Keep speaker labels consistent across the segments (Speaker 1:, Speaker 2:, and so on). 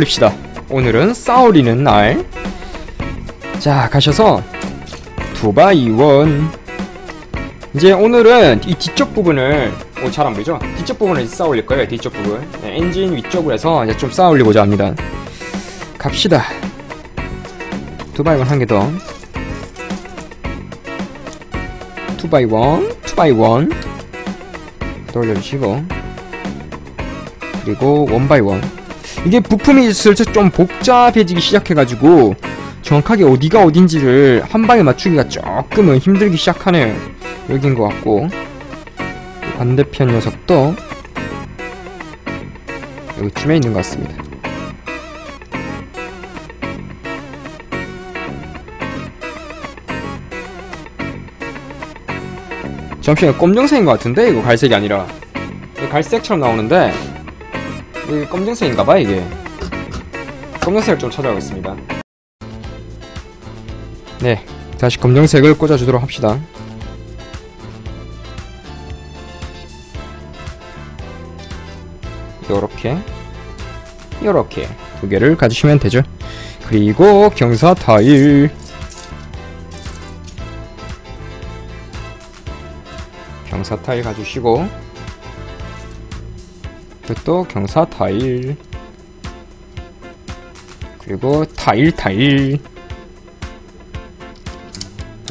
Speaker 1: 올립시다. 오늘은 싸우리는 날. 자, 가셔서 두바이원. 이제 오늘은 이 뒤쪽 부분을 오, 잘안 보이죠? 뒤쪽 부분을 쌓아 올릴 거예요. 뒤쪽 부분. 네, 엔진 위쪽으로 해서 이제 좀 쌓아 올리고자 합니다. 갑시다. 두바이원 한 개 더. 투바이원, 투바이원. 더 올려주시고. 그리고 원바이원. 이게 부품이 슬슬 좀 복잡해지기 시작해가지고 정확하게 어디가 어딘지를 한 방에 맞추기가 조금은 힘들기 시작하네요. 여긴 것 같고 반대편 녀석도 여기쯤에 있는 것 같습니다. 잠시만 검정색인 것 같은데 이거 갈색이 아니라 갈색처럼 나오는데 이게 검정색인가봐 이게. 검정색을 좀 찾아가겠습니다. 네 다시 검정색을 꽂아주도록 합시다. 요렇게 요렇게 두 개를 가지시면 되죠. 그리고 경사 타일. 경사 타일 가주시고 또 경사 타일. 그리고 타일 타일.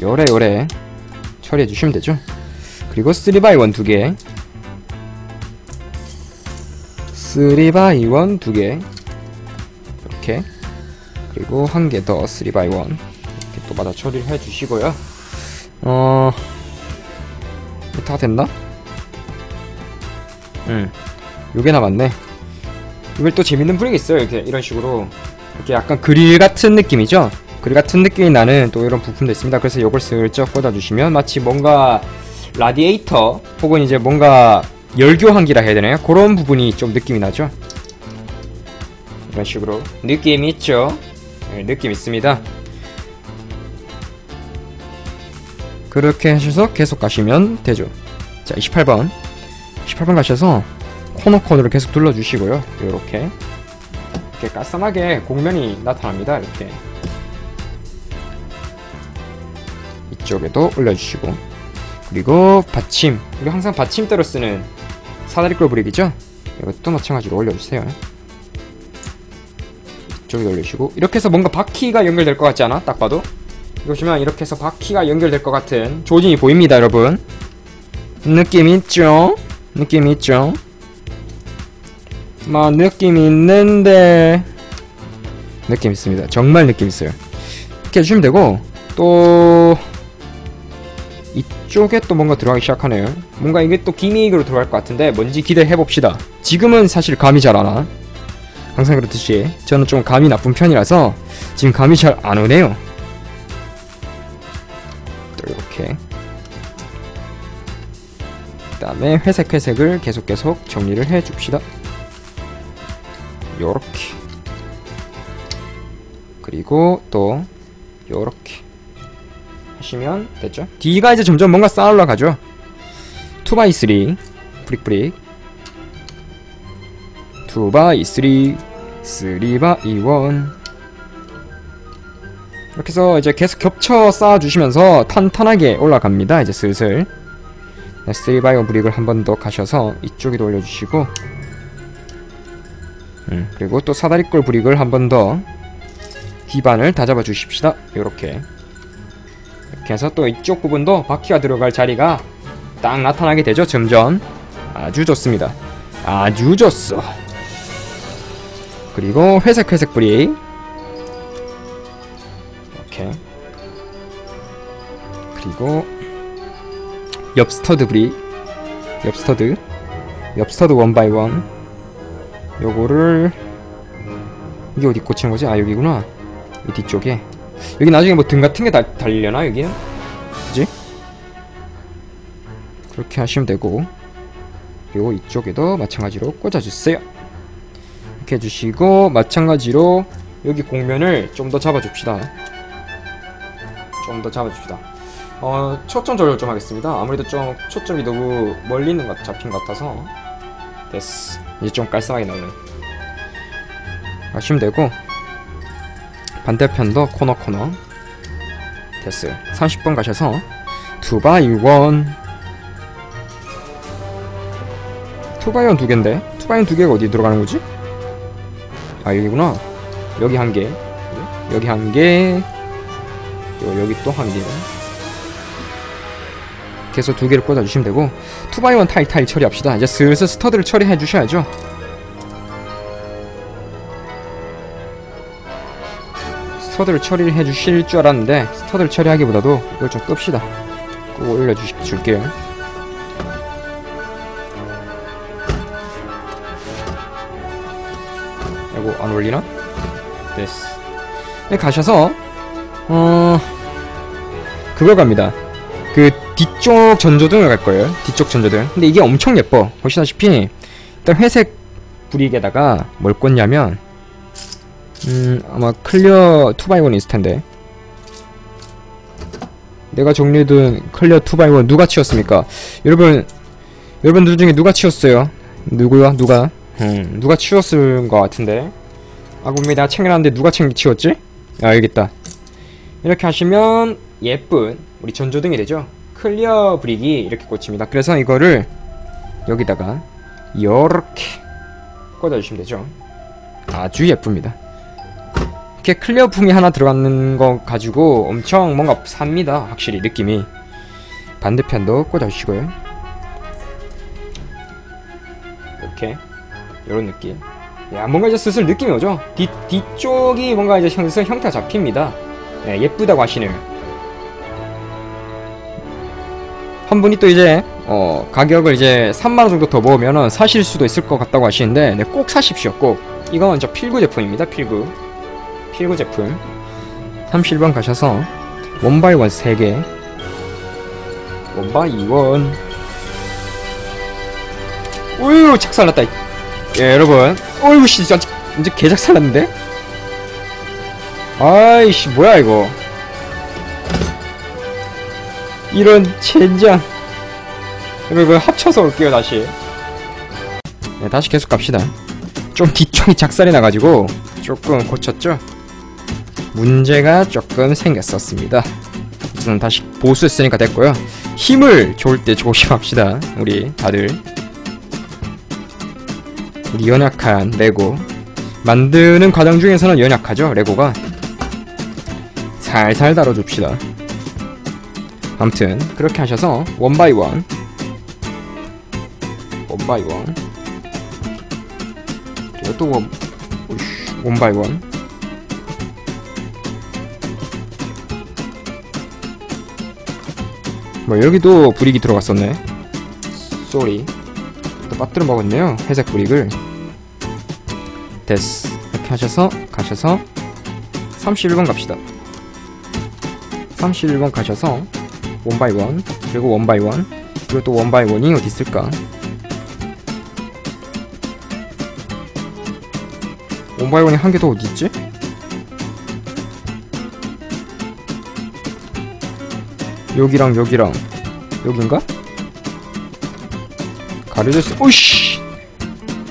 Speaker 1: 요래 요래. 처리해 주시면 되죠? 그리고 3x1 두개. 3x1 두개. 이렇게. 그리고 한 개 더 3x1 이렇게 또 받아 처리를 해 주시고요. 어... 다 됐나? 응 요게 남았네. 이걸 또 재밌는 분위기 있어요 이렇게 이런 식으로. 이렇게 약간 그릴 같은 느낌이죠? 그릴 같은 느낌이 나는 또 이런 부품도 있습니다. 그래서 요걸 슬쩍 꽂아주시면 마치 뭔가 라디에이터 혹은 이제 뭔가 열교환기라 해야 되나요? 그런 부분이 좀 느낌이 나죠? 이런 식으로. 느낌 있죠? 네, 느낌 있습니다. 그렇게 하셔서 계속 가시면 되죠. 자 28번. 18번 가셔서 코너 코너를 계속 둘러주시고요. 이렇게 이렇게 깔쌈하게 곡면이 나타납니다. 이렇게 이쪽에도 올려주시고 그리고 받침 우리 항상 받침대로 쓰는 사다리꼴 브릭이죠? 이것도 마찬가지로 올려주세요. 이쪽에 올려주시고 이렇게 해서 뭔가 바퀴가 연결될 것 같지 않아? 딱 봐도 이거 보시면 이렇게 해서 바퀴가 연결될 것 같은 조짐이 보입니다 여러분 느낌 있죠? 느낌 있죠? 막 느낌 있는데 느낌 있습니다. 정말 느낌 있어요. 이렇게 해주시면 되고 또 이쪽에 또 뭔가 들어가기 시작하네요. 뭔가 이게 또 기믹으로 들어갈 것 같은데 뭔지 기대해 봅시다. 지금은 사실 감이 잘 안 와. 항상 그렇듯이 저는 좀 감이 나쁜 편이라서 지금 감이 잘 안 오네요. 또 이렇게 그 다음에 회색 회색을 계속 계속 정리를 해 줍시다. 요렇게. 그리고 또 요렇게 하시면 됐죠? D가 이제 점점 뭔가 쌓아 올라가죠? 2x3 브릭브릭. 2x3 3x1 이렇게 해서 이제 계속 겹쳐 쌓아주시면서 탄탄하게 올라갑니다. 이제 슬슬. 3x1 브릭을 한 번 더 가셔서 이쪽에도 올려주시고 음, 그리고 또 사다리꼴 브릭을 한 번 더 기반을 다 잡아 주십시다. 요렇게. 이렇게 해서 또 이쪽 부분도 바퀴가 들어갈 자리가 딱 나타나게 되죠 점점. 아주 좋습니다. 아주 좋소. 그리고 회색 회색 브릭 이렇게. 그리고 옆 스터드 브릭 옆 스터드. 옆 스터드 원바이 원 요거를 이게 어디 꽂히는 거지? 아 여기구나. 이 뒤쪽에. 여기 나중에 뭐 등 같은 게 달, 달리려나 여기는? 그지? 그렇게 하시면 되고. 그리고 이쪽에도 마찬가지로 꽂아주세요. 이렇게 해주시고 마찬가지로 여기 공면을 좀 더 잡아줍시다. 좀 더 잡아줍시다. 어 초점 조절 좀 하겠습니다. 아무래도 좀 초점이 너무 멀리 있는 것 잡힌 것 같아서. 됐어 이제 좀 깔끔하게 나오네. 하시면 되고. 반대편도 코너 코너. 됐어요. 30번 가셔서 2바이1 2바이1 두 개인데? 2바이1 두 개가 어디 들어가는 거지? 아 여기구나. 여기 한개. 여기 한개. 여기 또 한개 계속 두 개를 꽂아주시면 되고 2바이1 타일 타일 처리합시다. 이제 슬슬 스터드를 처리해 주셔야죠. 스터드를 처리를 해주실 줄 알았는데 스터드를 처리하기보다도 이걸 좀 끕시다. 꼭 올려줄게요. 이거 안 올리나? 됐어. 네, 가셔서 어... 그걸 갑니다 그 뒤쪽 전조등을 갈 거예요 뒤쪽 전조등 근데 이게 엄청 예뻐 보시다시피 일단 회색 브릭에다가 뭘 꽂냐면 음 아마 클리어 2x1이 있을 텐데 내가 정리해둔 클리어 2x1 누가 치웠습니까? 여러분 여러분들 중에 누가 치웠어요? 누구야? 누가? 음 누가 치웠을 것 같은데 아 분명히 내가 챙겨놨는데 누가 챙겨 치웠지? 아 알겠다 이렇게 하시면 예쁜 우리 전조등이 되죠? 클리어 브릭이 이렇게 꽂힙니다. 그래서 이거를 여기다가 이렇게 꽂아주시면 되죠. 아주 예쁩니다. 이렇게 클리어 품이 하나 들어가는 거 가지고 엄청 뭔가 삽니다. 확실히 느낌이. 반대편도 꽂아주시고요. 이렇게. 이런 느낌. 야 뭔가 이제 슬슬 느낌이 오죠? 뒤, 뒤쪽이 뭔가 이제 슬슬 형태가 잡힙니다. 네, 예쁘다고 하시네 한 분이 또 이제 어, 가격을 이제 3만원 정도 더 모으면은 사실 수도 있을 것 같다고 하시는데 네, 꼭 사십시오 꼭. 이건 저 필구 제품입니다 필구. 필구 제품. 31번 가셔서 원바이 원 3개. 원바이 원. 우유 착살났다. 예 여러분. 어이구 씨 진짜 이제 개작살났는데? 아이씨 뭐야 이거 이런 젠장. 여러분 합쳐서 올게요 다시. 네 다시 계속 갑시다. 좀 뒤쪽이 작살이 나가지고 조금 고쳤죠? 문제가 조금 생겼었습니다. 우선 다시 보수했으니까 됐고요. 힘을 좋을 때 조심합시다 우리 다들. 우리 연약한 레고. 만드는 과정 중에서는 연약하죠 레고가. 살살 다뤄줍시다 아무튼 그렇게 하셔서 원바이원 원바이원 이것도 원 원바이원 뭐 여기도 브릭이 들어갔었네. 쏘리 또 빠뜨려 먹었네요 회색 브릭을. 됐어 이렇게 하셔서 가셔서 31번 갑시다. 31번 가셔서 원바이원 그리고 원바이원 그리고 또 원바이원이 어디 있을까 원바이원이 한 개 더 어디 있지? 여기랑 여기랑 여긴가? 가려졌어 오이씨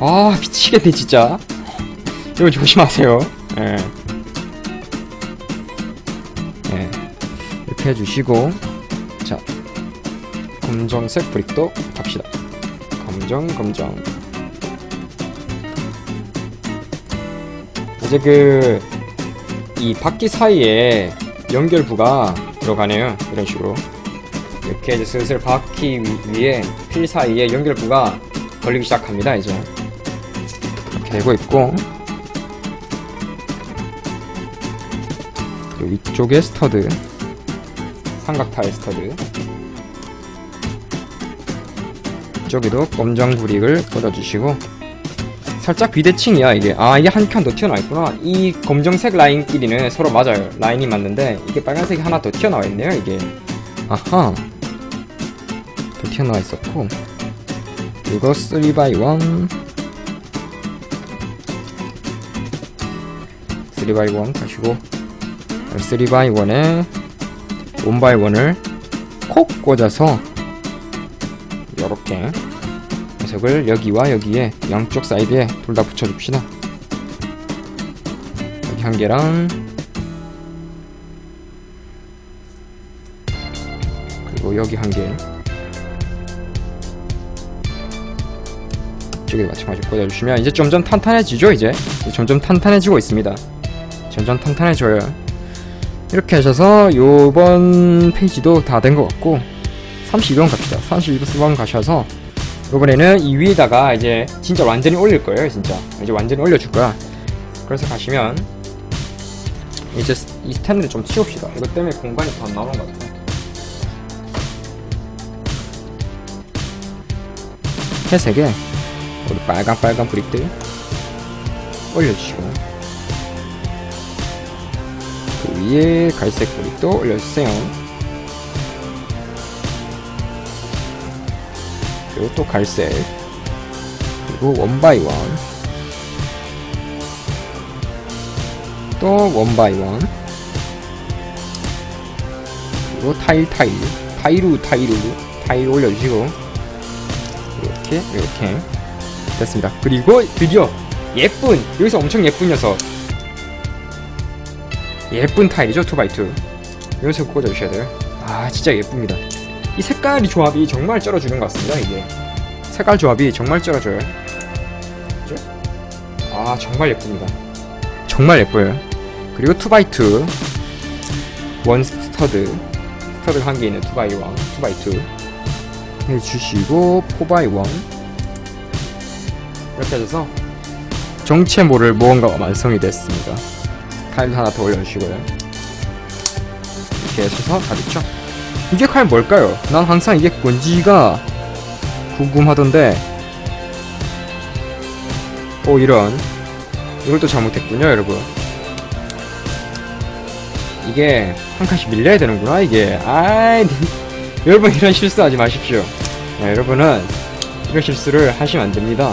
Speaker 1: 아 미치겠네 진짜 이거 조심하세요 예. 예. 이렇게 해주시고 자 검정색 브릭도 갑시다. 검정 검정. 이제 그 이 바퀴 사이에 연결부가 들어가네요. 이런 식으로. 이렇게 이제 슬슬 바퀴 위, 에휠 사이에 연결부가 걸리기 시작합니다 이제. 이렇게 되고 있고 또 이쪽에 스터드. 삼각타일 스터드 이쪽에도 검정 브릭을 꽂아주시고 살짝 비대칭이야 이게. 아 이게 한 칸 더 튀어나와 있구나. 이 검정색 라인끼리는 서로 맞아요. 라인이 맞는데 이게 빨간색이 하나 더 튀어나와 있네요 이게. 아하. 더 튀어나와 있었고. 이거 3x1 3x1 가시고 3x1에 1x1을 콕 꽂아서 이렇게 녀석을 여기와 여기에 양쪽 사이드에 둘 다 붙여줍시다. 여기 한 개랑 그리고 여기 한 개. 이쪽에 마찬가지로 꽂아주시면 이제 점점 탄탄해지죠 이제? 이제 점점 탄탄해지고 있습니다. 점점 탄탄해져요. 이렇게 하셔서 요번 페이지도 다 된 것 같고 32번 갑시다. 32번 가셔서 요번에는 이 위에다가 이제 진짜 완전히 올릴 거예요 진짜. 이제 완전히 올려줄 거야. 그래서 가시면 이제 이 스탠드를 좀 치웁시다. 이것 때문에 공간이 더 안 나오는 것 같아 회색에 우리 빨강 빨강 브릭들 올려주시고 그 위에 갈색 브릭도 올려주세요 그리고 또 갈색. 그리고 원바이원. 또 원바이원. 그리고 타일 타일. 타이루 타이루. 타일 올려주시고. 이렇게 이렇게. 됐습니다. 그리고 드디어 예쁜 여기서 엄청 예쁜 녀석. 예쁜 타일이죠 2x2 여기서 꽂아주셔야 돼요. 아 진짜 예쁩니다 이 색깔이 조합이 정말 쩔어주는 것 같습니다 이게. 색깔 조합이 정말 쩔어줘요. 그죠? 아 정말 예쁩니다. 정말 예뻐요. 그리고 2x2 원 스터드. 스터드가 한 개 있는 2x1 2x2 해주시고 4x1 이렇게 해서 정체 모를 무언가가 완성이 됐습니다. 타일 하나 더 올려주시고요. 이렇게 해서 다 됐죠 이게 과연 뭘까요? 난 항상 이게 뭔지가 궁금하던데. 오 이런. 이걸 또 잘못했군요 여러분. 이게 한 칸씩 밀려야 되는구나 이게. 아이 여러분 이런 실수하지 마십시오. 네, 여러분은 이런 실수를 하시면 안됩니다.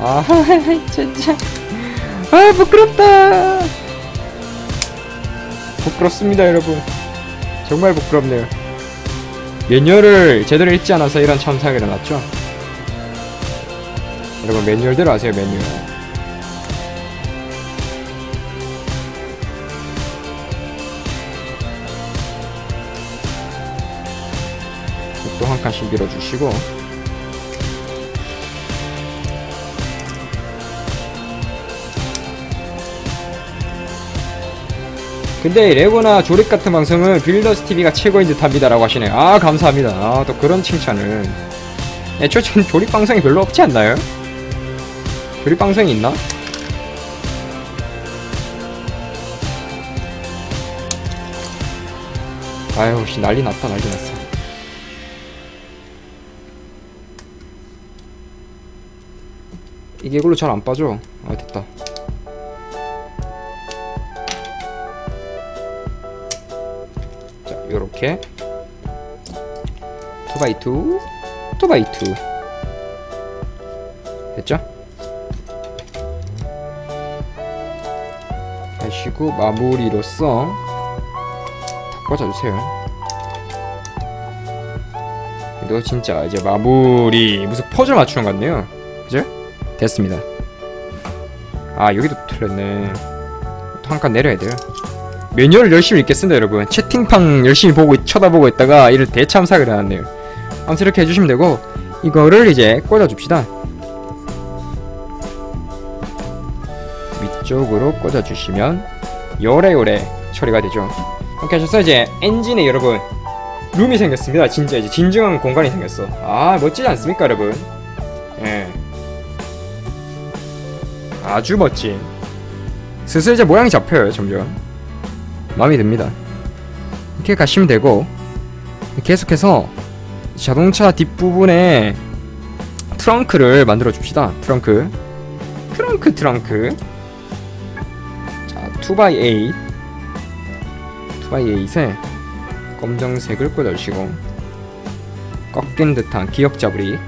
Speaker 1: 아 진짜. 아 부끄럽다 부끄럽습니다 여러분. 정말 부끄럽네요. 매뉴얼을 제대로 읽지 않아서 이런 참사가 일어났죠? 여러분 매뉴얼대로 아세요 매뉴얼? 또 한 칸씩 밀어주시고 근데 레고나 조립 같은 방송은 빌더스 TV가 최고인 듯합니다 라고 하시네요. 아 감사합니다. 아 또 그런 칭찬을. 애초에 전 조립 방송이 별로 없지 않나요? 조립 방송이 있나? 아유 씨 난리 났다 난리 났어. 이게 이걸로 잘 안 빠져. 아 됐다. 자, 요렇게. 2x2 2x2 됐죠? 하시고 마무리로써 다 꽂아주세요. 이거 진짜 이제 마무리 무슨 퍼즐 맞추는 것 같네요. 그죠? 됐습니다. 아 여기도 틀렸네. 또 한 칸 내려야 돼요 매뉴얼을 열심히 읽겠습니다 여러분. 채팅방 열심히 보고 쳐다보고 있다가 이를 대참사가 일어났네요. 아무튼 이렇게 해주시면 되고 이거를 이제 꽂아줍시다. 위쪽으로 꽂아주시면 요래요래 처리가 되죠. 이렇게 하셔서 이제 엔진에 여러분 룸이 생겼습니다. 진짜 이제 진정한 공간이 생겼어. 아 멋지지 않습니까 여러분? 예. 아주 멋진. 슬슬 이제 모양이 잡혀요 점점 마음에 듭니다. 이렇게 가시면 되고 계속해서 자동차 뒷부분에 트렁크를 만들어 줍시다. 트렁크. 트렁크 트렁크. 자 2x8 2x8에 검정색을 꽂아주시고 꺾인 듯한 기억자부리.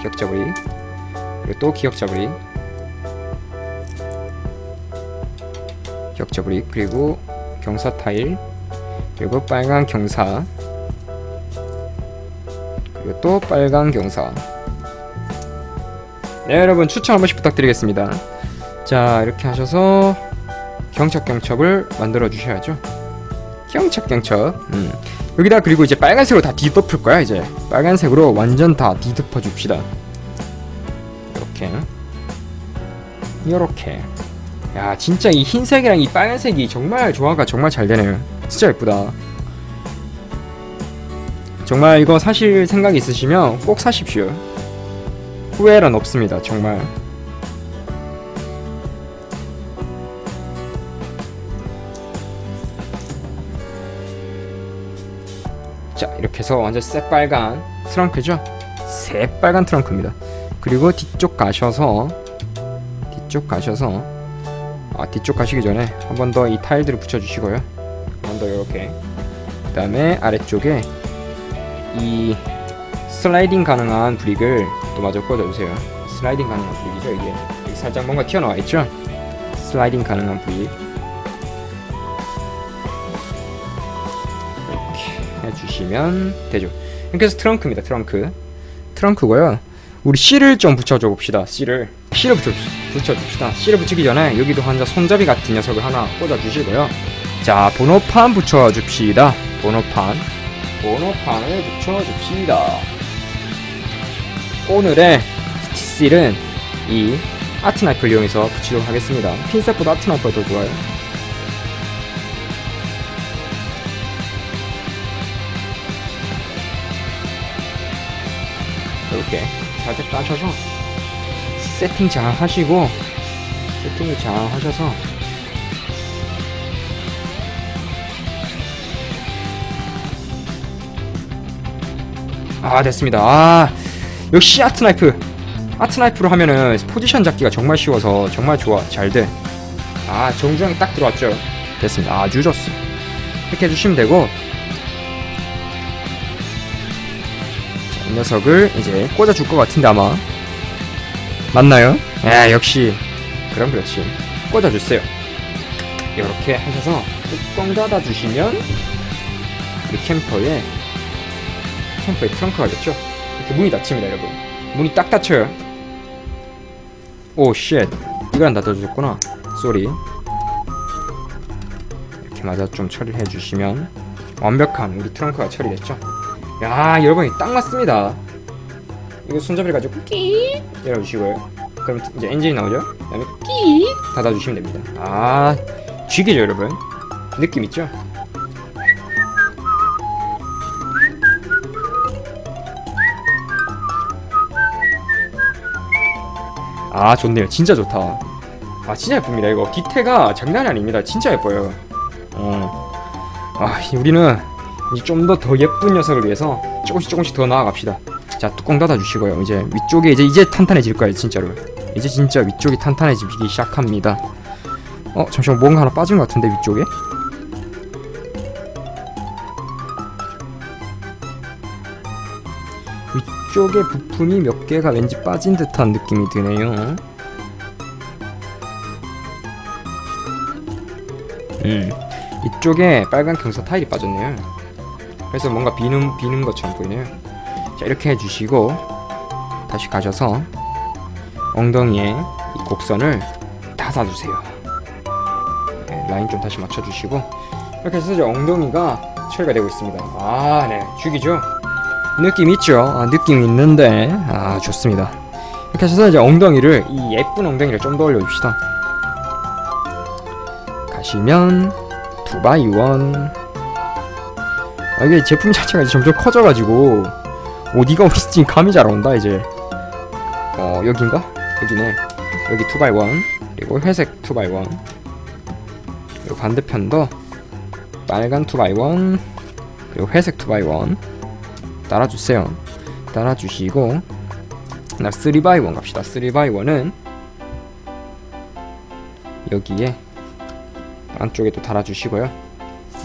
Speaker 1: 기억자부리. 그리고 또 기억자부리 격자부리 그리고 경사 타일 그리고 빨간 경사 그리고 또 빨간 경사. 네 여러분 추천 한 번씩 부탁드리겠습니다. 자 이렇게 하셔서 경첩 경첩을 만들어 주셔야죠. 경첩 경첩. 음. 여기다 그리고 이제 빨간색으로 다 뒤덮을 거야 이제. 빨간색으로 완전 다 뒤덮어 줍시다. 이렇게. 이렇게 야 진짜 이 흰색이랑 이 빨간색이 정말 조화가 정말 잘 되네요. 진짜 예쁘다. 정말 이거 사실 생각 있으시면 꼭 사십시오. 후회란 없습니다 정말. 자 이렇게 해서 완전 새빨간 트렁크죠? 새빨간 트렁크입니다. 그리고 뒤쪽 가셔서 뒤쪽 가셔서 아 뒤쪽 가시기 전에 한 번 더 이 타일들을 붙여주시고요. 한 번 더 이렇게. 그 다음에 아래쪽에 이 슬라이딩 가능한 브릭을 또 마저 꽂아주세요. 슬라이딩 가능한 브릭이죠 이게. 여기 살짝 뭔가 튀어나와 있죠? 슬라이딩 가능한 브릭. 이렇게 해주시면 되죠. 해서 트렁크입니다 트렁크. 트렁크고요. 우리 C를 좀 붙여줘 봅시다 C를 C를 붙여, 붙여줍시다. C를 붙이기 전에 여기도 환자 손잡이 같은 녀석을 하나 꽂아주시고요. 자 번호판 붙여줍시다. 번호판. 번호판을 붙여줍시다. 오늘의 스틸은 이 아트나이프를 이용해서 붙이도록 하겠습니다. 핀셋보다 아트나이프가 더 좋아요. 이렇게 살짝 따셔서 세팅 잘 하시고 세팅을 잘 하셔서 아 됐습니다. 아 역시 아트나이프. 아트나이프로 하면은 포지션 잡기가 정말 쉬워서 정말 좋아 잘돼아 정중하게 딱 들어왔죠. 됐습니다. 아주 좋습니다 이렇게 해주시면 되고. 자, 이 녀석을 이제 꽂아줄 것 같은데 아마 맞나요? 아 역시. 그럼 그렇지. 꽂아주세요. 이렇게 하셔서 뚜껑 닫아주시면 이 캠퍼에 캠퍼에 트렁크가 됐죠? 이렇게 문이 닫힙니다 여러분. 문이 딱 닫혀요. 오쉣. 안 닫아주셨구나. 쏘리. 이렇게 마저 좀 처리해 주시면 완벽한 우리 트렁크가 처리됐죠? 야 여러분 딱 맞습니다 이거 손잡이를 가지고 끼 열어주시고요. 그럼 이제 엔진이 나오죠? 그 다음에 끼 닫아주시면 됩니다. 아 쥐기죠 여러분? 느낌 있죠? 아 좋네요. 진짜 좋다. 아 진짜 예쁩니다. 이거 디테가 장난이 아닙니다. 진짜 예뻐요. 어 아 우리는 좀 더더 예쁜 녀석을 위해서 조금씩 조금씩 더 나아갑시다 자 뚜껑 닫아주시고요. 이제 위쪽에 이제 이제 탄탄해질 거예요 진짜로. 이제 진짜 위쪽이 탄탄해지기 시작합니다. 어 잠시만 뭔가 하나 빠진 것 같은데 위쪽에? 위쪽에 부품이 몇 개가 왠지 빠진 듯한 느낌이 드네요. 음 이쪽에 빨간 경사 타일이 빠졌네요. 그래서 뭔가 비는 비는 것처럼 보이네요 자 이렇게 해주시고 다시 가셔서 엉덩이에 이 곡선을 닫아주세요. 네, 라인 좀 다시 맞춰주시고 이렇게 해서 이제 엉덩이가 처리가 되고 있습니다. 아네 죽이죠? 느낌 있죠? 아, 느낌 있는데 아 좋습니다. 이렇게 해서 이제 엉덩이를 이 예쁜 엉덩이를 좀 더 올려줍시다. 가시면 두바이원. 아, 이게 제품 자체가 이제 점점 커져가지고 어디가 어디인지 감이 잘 온다 이제. 어 여긴가? 여기네. 여기 2x1 그리고 회색 2x1 그리고 반대편도 빨간 2x1 그리고 회색 2x1 따라주세요. 따라주시고 나 3x1 갑시다. 3x1은 여기에 안쪽에 도 달아주시고요.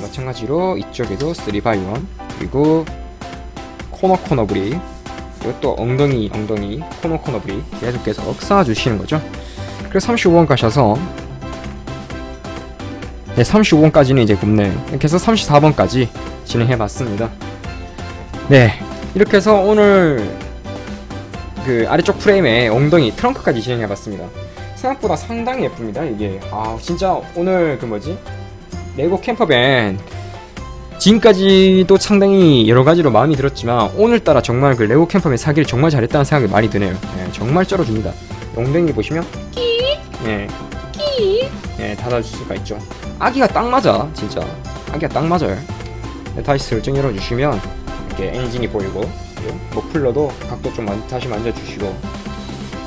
Speaker 1: 마찬가지로 이쪽에도 3x1 그리고 코너 코너 브리 그리고 또 엉덩이 엉덩이 코너 코너 브리 계속 계속 쌓아주시는 거죠 그래서 35번 가셔서 네 35번까지는 이제 굽네 이렇게 해서 34번까지 진행해 봤습니다 네 이렇게 해서 오늘 그 아래쪽 프레임에 엉덩이 트렁크까지 진행해봤습니다. 생각보다 상당히 예쁩니다. 이게 아 진짜 오늘 그 뭐지 레고 캠퍼밴 지금까지도 상당히 여러 가지로 마음이 들었지만 오늘따라 정말 그 레고 캠퍼밴 사기를 정말 잘했다는 생각이 많이 드네요. 예, 정말 쩔어줍니다. 엉덩이 보시면 끼 예, 끼 예, 닫아줄 수가 있죠. 아기가 딱 맞아 진짜 아기가 딱 맞아요. 네, 다시 설정 열어주시면 이렇게 엔진이 보이고 머플러도 각도 좀 만- 다시 만져주시고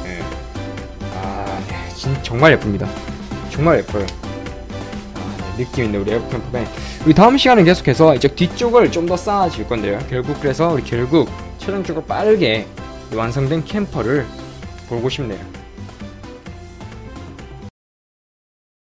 Speaker 1: 예. 아 네, 진, 정말 예쁩니다 정말 예뻐요 느낌 있네 우리 에어컨프밴 우리 다음 시간은 계속해서 이제 뒤쪽을 좀 더 쌓아줄 건데요. 결국 그래서 우리 결국 최종적으로 빠르게 완성된 캠퍼를 보고 싶네요